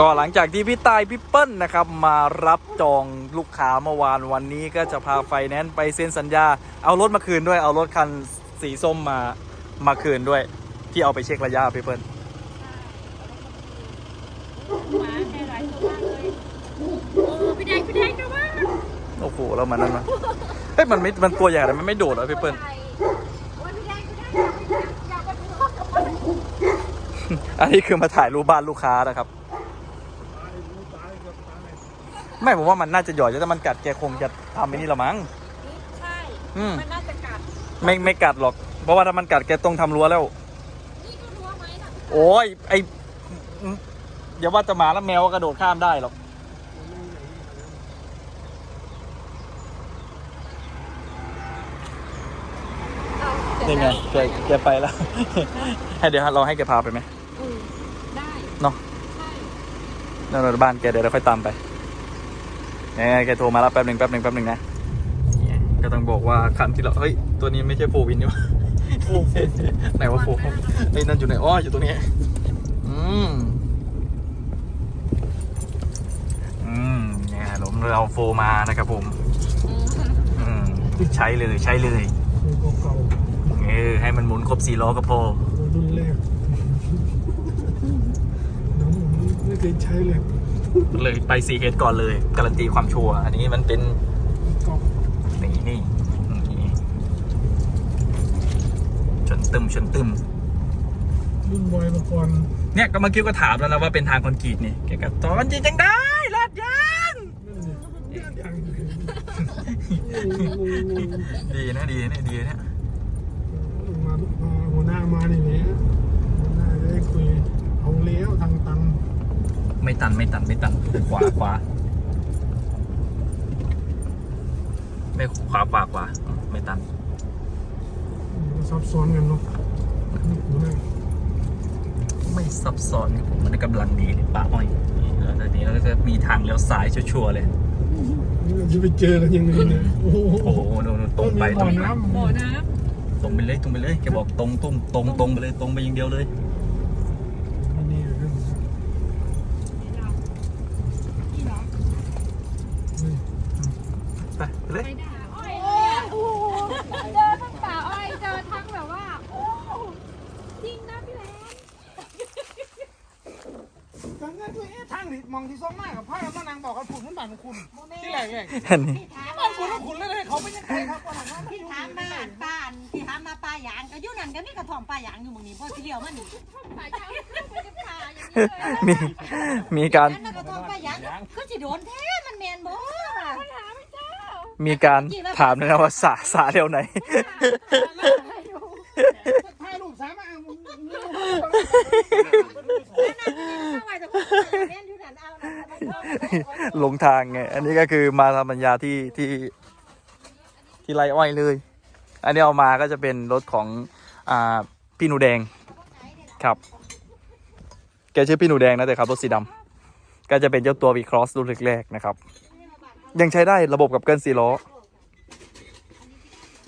ก็หลังจากที่พี่ตายพี่เปิ้ลนะครับมารับจองลูกค้าเมื่อวานวันนี้ก็จะพาไฟแนนซ์ไปเซ็นสัญญา เอารถมาคืนด้วยเอารถคันสีส้มมามาคืนด้วย ที่เอาไปเช็คระยะพี่เปิ้ลหมาใจร้ายตัวมากเลยโอ้พี่แดงพี่แดงนะว่าโอ้โหแล้วมันนั่นมาเฮ้ยมันไม่มันตัวใหญ่แต่มันไม่โดดเหรอพี่เปิ้ลโอ้ยพี่แดงพี่แดงอยากไปดูรถกับมันอันนี้คือมาถ่ายรูปบ้านลูกค้านะครับ ไม่ผมว่ามันน่าจะหย่อยแต่มันกัดแกคงจะทำไอ้นี่ละมั้ง ใช่ อืม มันน่าจะกัด ไม่ไม่กัดหรอก เพราะว่าถ้ามันกัดแกต้องทำรั้วแล้ว นี่ก็รู้ไหมนะโอ้ยไออย่าว่าจะหมาแล้วแมวก็กระโดดข้ามได้หรอกนี่ไงแกแกไปแล้ว ให้เดี๋ยวเราให้แกพาไปไหมอืมได้ เนาะ ใช่นั่นเราบ้านแกเดี๋ยวเราค่อยตามไป เนี่ยแกโทรมาแล้วแป๊บหนึ่งแป๊บหนึ่งแป๊บหนึ่งนะเนี่ยก็ต้องบอกว่าคันที่เราเฮ้ยตัวนี้ไม่ใช่โฟวินนี่หว่าไหนว่าโฟเฮ้ยนั่นอยู่ไหนอ้ออยู่ตรงนี้อืมอืมเนี่ยผมเราโฟมานะครับผมอืมอืมใช้เลยใช้เลยตัวเก่าเออให้มันหมุนครบสี่ล้อก็พอๆตัวรุ่นแรกน้องผมไม่เคยใช้เลย เลยไปซีเฮดก่อนเลย การันตีความชัวร์อันนี้มันเป็นเก่านี่นี่นี่ชนตึมชนตึมรุ่นบอยมาก่อนเนี่ยก็เมื่อกี้ก็ถามแล้วนะว่าเป็นทางคอนกรีตนี่แกก็ตอนจริงจังได้ลาดยางนั่นเนี่ยยังดีนะดีนะดีนะมามาหัวหน้ามานี่เนี่ยหัวหน้าจะได้คุยเอาเลี้ยวทางตัน ไม่ตันไม่ตันไม่ตันขวาขวาไม่ขวาขวาขวาอ๋อไม่ตันซับซ้อนกันเนาะหัวหน้าไม่ซับซ้อนครับผมมันกำลังดีเลยป่าอ้อยนี่แล้วตอนนี้เราก็จะมีทางเลี้ยวซ้ายชัวร์ๆเลยนี่เราจะไปเจอกันยังไงเนี่ยโอ้โหโอ้โหโน่นๆตรงไปตต้รองงมีไปบ่อน้ำบ่อน้ตรงไปเลยตรงไปเลยแกบอกตรงตรงตรงตรงไปเลยตรงไปอย่างเดียวเลย นี่เรื่องำนี่เรานี่เหรอ นี่ ไปไปเลยไม่ได้อ้อยเลยอะโอ้โหเจอทั้งป่าอ้อยเจอทั้งแบบว่า โอ้จริงนะพี่แดงทางนั้นด้วยเอ๊ะทางนี่มองที่ซ่องมากกับพ่อแล้วมานางบอกกันผุนขึ้นบ้านของคุณที่แรกเลยอันนี้พี่ถามบ้านคุณแล้วคุณเลยเลยเขาไม่ยังไงครับว่าหลังนั้นพี่ถามมาป้านพี่ถามมาป้ายางก็อยู่นั่นก็มีกระท่อมป้ายางอยู่หมึงนี้บ่สิเลี้ยวมานี่ป่าเจ้าไม่ได้ป่าอย่างนี้เลยมีมีการนั่นน่ะกระท่อมป้ายางคือสิโดนแท้มันแม่นบ่ล่ะ หาไม่เจ้า มีการถามด้วยนะว่าสาสาเดียวไหน ถ่ายรูปสามอะหลงทางไง อันนี้ก็คือมาทำสัญญาที่ที่ที่ไรอ้อยเลย อันนี้เอามาก็จะเป็นรถของอ่าพี่หนูแดง ครับ แกชื่อพี่หนูแดงนะแต่ขับรถสีดำก็จะเป็นเจ้าตัว V-Cross รุ่นแรกๆนะครับ ยังใช้ได้ระบบกับเกินสี่ล้อ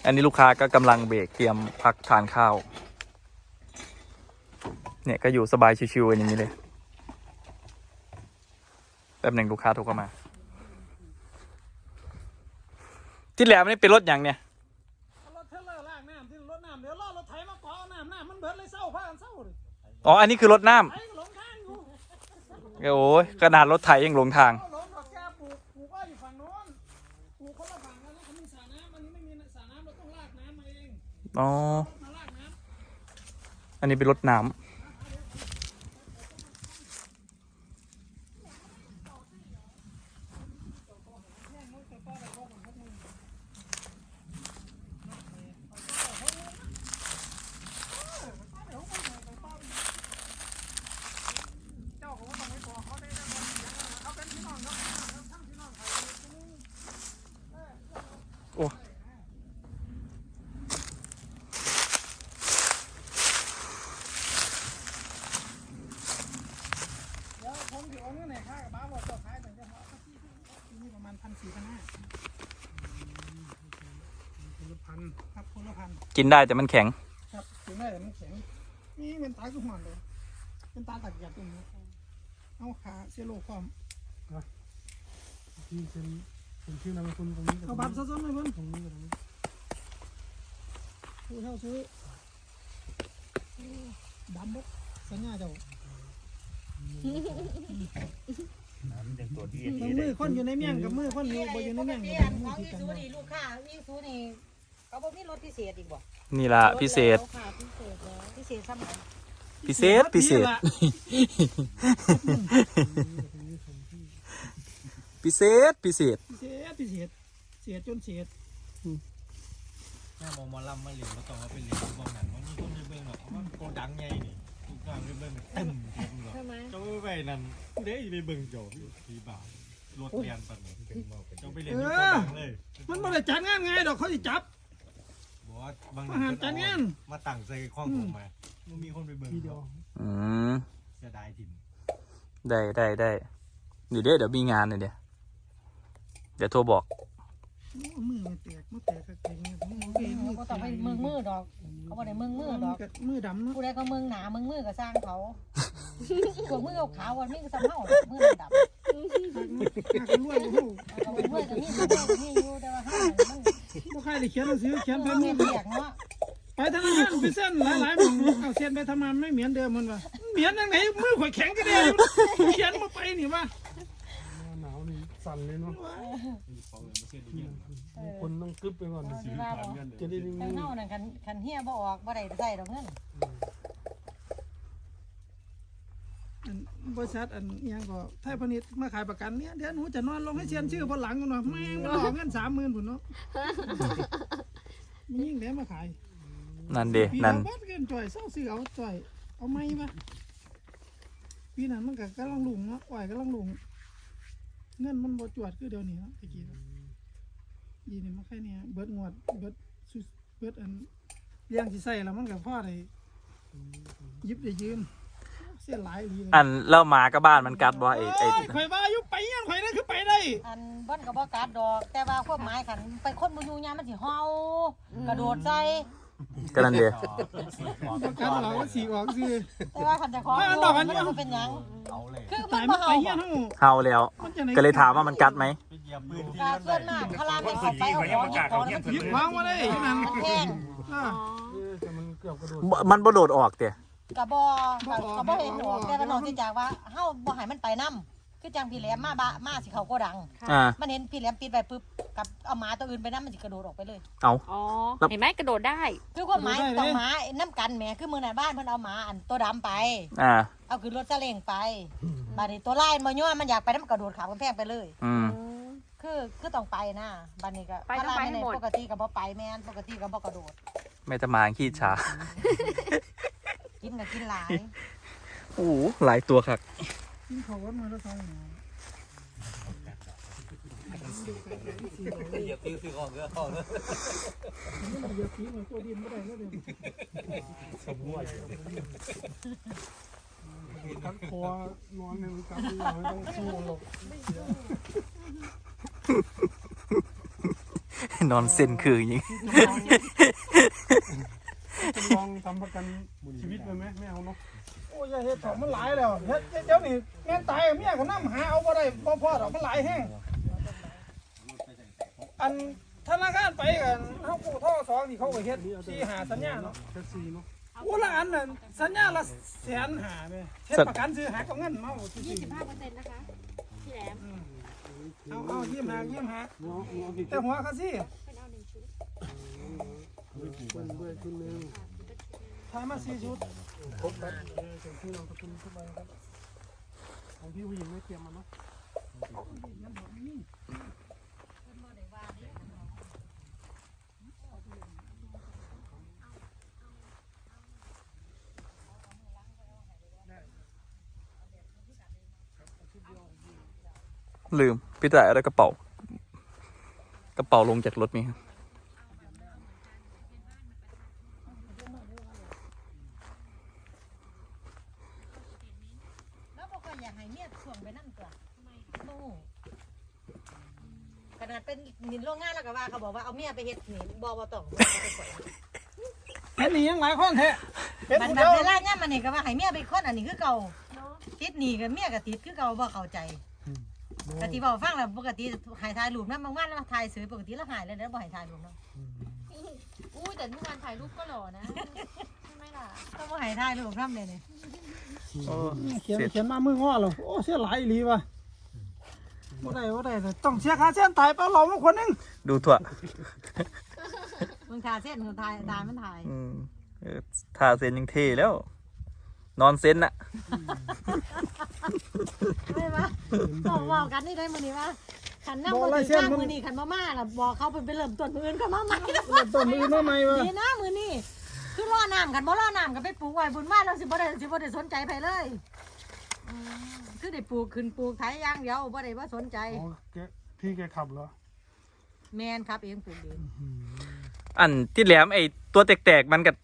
อันนี้ลูกค้าก็กำลังเบรกเตรียมพักทานข้าว เนี่ยก็อยู่สบายชิวๆอย่างนี้เลยแป๊บหนึ่งลูกค้าโทรเข้ามา ที่แหลมนี่เป็นรถอย่างเนี่ยรถเทเลอร์ล่างน้ำที่รถน้ำเดี๋ยวรอรถไถมาเกาะน้ำน้ำมันเบิดเลยเศร้าผ้ากันเศร้าเลยอ๋ออันนี้คือรถน้ไถหลงทางอยู่ำโอ้ยขนาดรถไถยังหลงทางห ปลูกคนละฝั่งกันแล้วเขามีสระน้ำอันนี้ไม่มีสระน้ำเราต้องลากน้ำมาเองอ๋อ มาลากน้ำอันนี้เป็นรถน้ำโอ้ำเดี๋ยวผมถือองค์นี่ไหนค่ากับบ้าบอกต่อท้ายหน่อยจะพอที่นี่ประมาณพันสี่พันห้าคนละพัน ครับคนละพันกินได้แต่มันแข็ง ครับถึงได้แต่มันแข็งนี่เป็นตาสุกหมันเลยเป็นตาตักหยัดตรงนี้เอาขาเสียโลความที่เป็นเป็นชื่อนามสกุลตรงนี้กับเอาบัตรซะๆหน่อยเพิ่นตรงนี้กับตรงนี้ผู้เท่าซื้อดำบดสัญญาเจ้ามันเป็นตัวดีบางมือคนอยู่ในเมี่ยงกับมือคนอยู่บ่อยู่ในปกเมี่ยงตินี่อันมืขอองที่อีกันซูบ่นี่ลูกค้าอีซูนี่ เขาบอกมีรถพิเศษอีกบ่นี่ล่ะพิเศษ ค่ะพิเศษแล้วพิเศษซ้ำไหนพิเศษพิเศษ พิเศษพิเศษ พิเศษพิเศษเสียจนเสียแม่บอกหมอลำมาเหรียญมาต้องมาเป็นเหรียญบางหนังมันมีคนไปเบิ่งหรอกว่าโกดังไงนี่ทุกอย่างไปเบิ่งเต็มเต็มหรอกใช่ไหมเจ้าไปนั่นเด้ไปเบิ่งโจพี่บ่าวรถเรียนปันนี้เจ้าไปเรียนที่โกดังเลย มันบ่ได้จัดงานไงดอกเขาสิจับบอก ว่าบางอาหารจานงานมาตั้งใส่ข้องผมมามันมีคนไปเบิ่งทีเดียวอืมเสียดายถิ่นได้ได้ได้เดี๋ยวเดี๋ยวเดี๋ยวมีงานเลยเดี๋ยวเดี๋ยวโทรบอก มือมันแตกมันแตกกระเกงมือมันเกงมือเขาต้องไปเมืองมือดอก เขาบอกในเมืองมือดอกมือดำเนาะผู้ใดก็เมืองหนาเมืองมือก็สร้างเขาพวกมือขาววันนี้ก็ซ้ำเฮามือดำหักรวยโอ้โหเขาเมื่อจะมีเมื่อจะมีอยู่แต่ว่าเฮามัน บ่ใครได้เขียนหนังสือเขียนมัแผ่นนมีมือเบียกเนาะไปธนาคารไปเส้นหลายๆหมึงเอาเส้นไปทำงานไม่เหมือนเดิมมันวะเหมือนยังไงมือข่อยแข็งก็ได้เขียนมาไปนี่วะหนาวนี่สั่นเลยเนาะเขาเลยมาเสียดีเนี่ยคนต้องกึบไปก่อนสิว่าบ่จะได้นิ่งแต่เฮานั่นคันคันเฮียบ่ออกบ่ได้ใส่ดอกเงิน อัน บริษัทอันอิหยังก็ไทยพาณิชย์มาขายประกันเนี่ยเดี๋ยวหนูจะนอนลงให้เชียนชื่อบนหลังกันหน่อยแม่งมันหลอกเงินสามหมื่นผุนเนาะมันยิ่งแหลมมาขายนั่นเดปีนั่น เราบัดเกินจ่อยเศร้าซื้อเอาจ่อยเอาไหมปะปีนั้นมันก็กำลังลุงเนาะอ่อยกำลังลุงเงินมันบ่จวดคือเดี๋ยวนี้เนาะตะกี้เนาะยีนี่มันแค่เนี้ยเบิดงวดเบิดสุเบิดอันเลี้ยงสิใส่แล้วมันก็พอได้หยิบได้ยืม เสียหลายอีหลีเลยอันเล่าหมากับบ้านมันกัดบ่ไอ้ไอ้โอ้ยข่อยว่าอยู่ไปยังข่อยนั่นคือไปได้อันบ่นก็บ่กัดดอก แต่ว่าความหมายคันไปคนบ่อยู่ยามมันสิเฮากระโดดใส่ก็นั่นเดประกันเราก็สีออกคือแต่ว่าคันจะขอว่าอันดอกอันนี้ มันเป็นหยังเอาเลยคือมัตานยบ่มันไปเฮาเฮียนบ่เฮาเฮาแล้ว มันจะไหนก็เลยถามว่ามันกัดไหมไปเหยียบปืนที่กานั่นส่วนมากพลาไม่เข้าไปเอาของหยิบของแล้วมันหยิบวางมาได้อยู่นั่นมันแพงอ่าๆเออแต่มันเกือบกระโดดบ่มันบ่โดดออกเตะ กระบ่กระบ่เห็นออก แต่ก็นอกจากว่าเฮาบ่ให้มันไปนํคือจังพี่แหลมมาบะมาสิเขาโกดัง อ่า มันเห็นพี่แหลมปิดไปปุ๊บกับเอาหมาตัวอื่นไปนํมันสิกระโดดออกไปเลย เอา อ๋อ แล้ว เห็นไหมกระโดดได้ คือความหมายต้องหมาน้ำกันแหมคือมือไหนบ้านเพิ่นเอาหมาอันตัวดำไป อ่า เอาขึ้นรถซาเล้งไปบาดนี้ตัวไล่มาย่อมันอยากไปน้ำกระโดดขาวกำแพงไปเลย อืม คือคือต้องไปนะบาดนี้ก็ไปต้องไปให้หมดปกติก็บ่ไปแม่นปกติก็บ่กระโดด แม่ตะมางขี้ฉา กินก็กินหลายโอ้โหหลายตัวครับกินเขาวัดมาแล้วเขาเนี่ยเหยียบตีซื้อของเยอะเขาเลยมันเดือดปีมันตัวดินไม่ได้แล้วเดี๋ยวสมบูรณ์กัดคอนอนหนึ่งกัดไม่ยอมไม่ต้องสู้หรอกนอนเส้นคืออย่างนี้จะลองทำประกันชีวิต ไปไหมไม่เอาเนาะโอ้ยอย่าเฮ็ดของมันหลายแล้วเฮ็ดเจ้านี่แม่นตายเมียก็นำหาเอาบ่ได้บ่พอดอกมันหลายแห้งอันธนาคารไปกันเฮากู้ท่อสองนี่เขาก็เฮ็ดสี่หาสัญญาเนาะแค่สี่เนาะโอ้ละอันน่ะสัญญาละแสนหาแม่เฮ็ดประกันซื้อหากับเงินเมาซื่อ25เปอร์เซ็นต์นะคะพี่แหลมๆเอาเอายิ้มหายิ้มหาเนาะเนาะกี่แต่หัวเขาสิเป็นเอาหนึ่งชุด ท้ายมาสี่ชุดครบแล้วเออเป็นชื่อนามสกุลเข้าไปครับของพี่ผู้หญิงไม่เตรียมมาเนาะลืม พี่แต่อะไรกระเป๋า กระเป๋าลงจากรถมีครับ แล้วบ่ค่อยอยากให้เมียส่วงไปนำตัวโอ้ข นาดเป็นนินโรงงานแล้วก็ว่าเขาบอกว่าเอาเมียไปเฮ็ดนี่บ่บ่ต้องเห็นนี่ยังหลายคนแท้เป็นมันผู้แบเดีบยวเวลาเนี่ยมันนี่ก็ว่าให้เมียไปคนอันนี้คือเก่าติดหนี้กับเมียก็ติดคือเก่าบ่เข้าใจกติบอกฟังแล้วปกติหายถ่ายรูปนำบางวันแล้วถ่ายสวยปกติแล้วหายแล้วเด้อบ่ให้ถ่ายรูปเนาะอู้แต่เมื่อวานถ่ายรูปก็หล่อนะ ใช่ไหมล่ะ ก็บ่ให้ถ่ายรูปนำเลยนี่โอ้เขียนเสร็จเขียนมามืองอแล้วโอ้เสียหลายอีหลีว่ะ บ่ได้บ่ได้เลยต้องเสียค่าเส้นตายเปล่าเรามาคนหนึงดูถั่วมึงถ่ายเส้นมึงถ่ายถ่ายมันถ่ายอืมเออท่าเซนยังเท่แล้ว นอนเซนน่ะ ไม่ปะบอกบอกกันนี่ได้มื้อนี้ว่าขันนั่งบ่ถึงข้างมื้อนี้ขันมาม่าล่ะบอกเขาเป็นไปเริ่มต้นมื้ออื่นก็มาใหม่เริ่มต้นมือมาใหม่ว่ะดีนะมื้อนี้คือรอน้ำกันบ่รอน้ำกันไปปลูกไว้บุญมาแล้วสิบ่ได้สิบ่ได้สนใจไปเลยอืม คือได้ปลูกขึ้นปลูกไถอย่างเดียวบ่ได้ว่าสนใจ อ๋อแกพี่แกขับเหรอแมนครับเองปลูกเองอันที่แหลมไอ้ตัวแตกๆมันกับ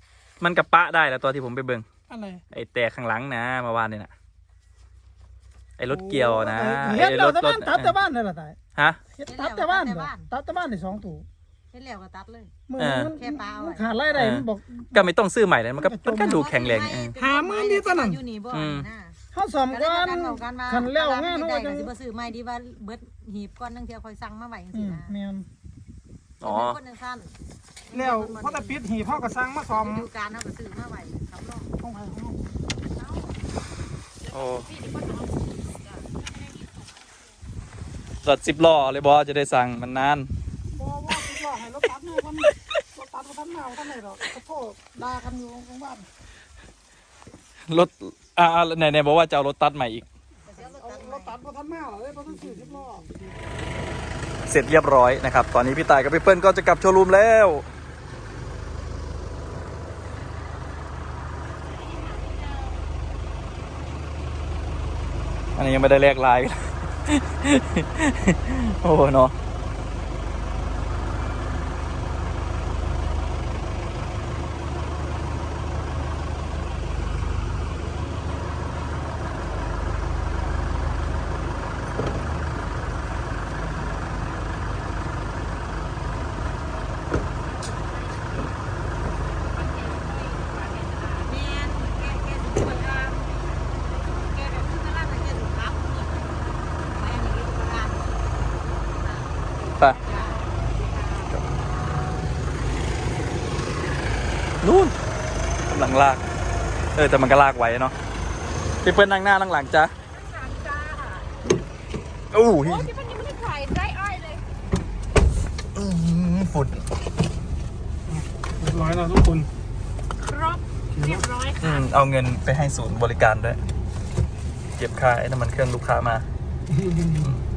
มันกับปะได้แล้วตัวที่ผมไปเบิ่งอะไร ไอ้แตกข้างหลังนะเมื่อวานนี่นะไอ้รถเกี่ยวนะเฮ็ดไอ้แล้รวถแต่รบ้าถนตัดแต่บ้านนั่นล่ะตายฮะ เฮ็ดตัดแต่บ้านบ่ตัดแต่บ้านได้สองตู้เฮ็ดแล้วก็ตัดเลย มือเออมันแค่ปลาเอาไว้ มันขาดรายได้มันบอก ก็ไม่ต้องซื้อใหม่เลยมันก็มันก็ดูแข็งแรงเออ หามื้อนี้ตอนนั้น อยู่นี่บ่อืม นะ เฮาซ่อมก็ก่เลยอว่านกันบอกกันว่าคันแล้วงานเฮาเฮาก็ก็สิจะบ่ซื้อใหม่ดีว่าเบิดหีบก่อนนึงเที่ยวค่อยสั่งมาไว้จังอืซี่มนะแม่นอ๋อคนจังซั่นแล้วพอแต่ปิดหีบเฮาก็สร้างมาซ่อมฤดูกาลเฮาก็ซื้อมาไว้สำรองของไผของเฮาโอ้รถสิบล้อเลยบอจะได้สั่งมันนาน บ่บ่สิรอให้รถตัดมาคนรถตัดบ่ทันมาบ่ทันได้ดอกขอโทษด่ากันอยู่ของบ้านรถ อ่าไหนไหนบอกว่าจะเอารถตัดใหม่อีก เอารถตัดบ่ทันมาเลยบ่ทันซื้อ10ล้อเสร็จเรียบร้อยนะครับ ตอนนี้พี่ตายกับพี่เปิ้ลก็จะกลับโชว์รูมแล้ว อันนี้ยังไม่ได้แลกไลน์ โอ้เนาะ เออแต่มันก็ลากไว้เนาะพี่เปิ้ลนั่งหน้านั่งหลังจ้ะโอ้โหโอ้ที่มันยังไม่ได้ถ่ายได้อ้อยเลยอื้อหือฝุ่นเรียบร้อยแล้วทุกคนครบเรียบร้อยอืมเอาเงินไปให้ศูนย์บริการด้วยเก็บค่าไอ้น้ำมันเครื่องลูกค้ามาเ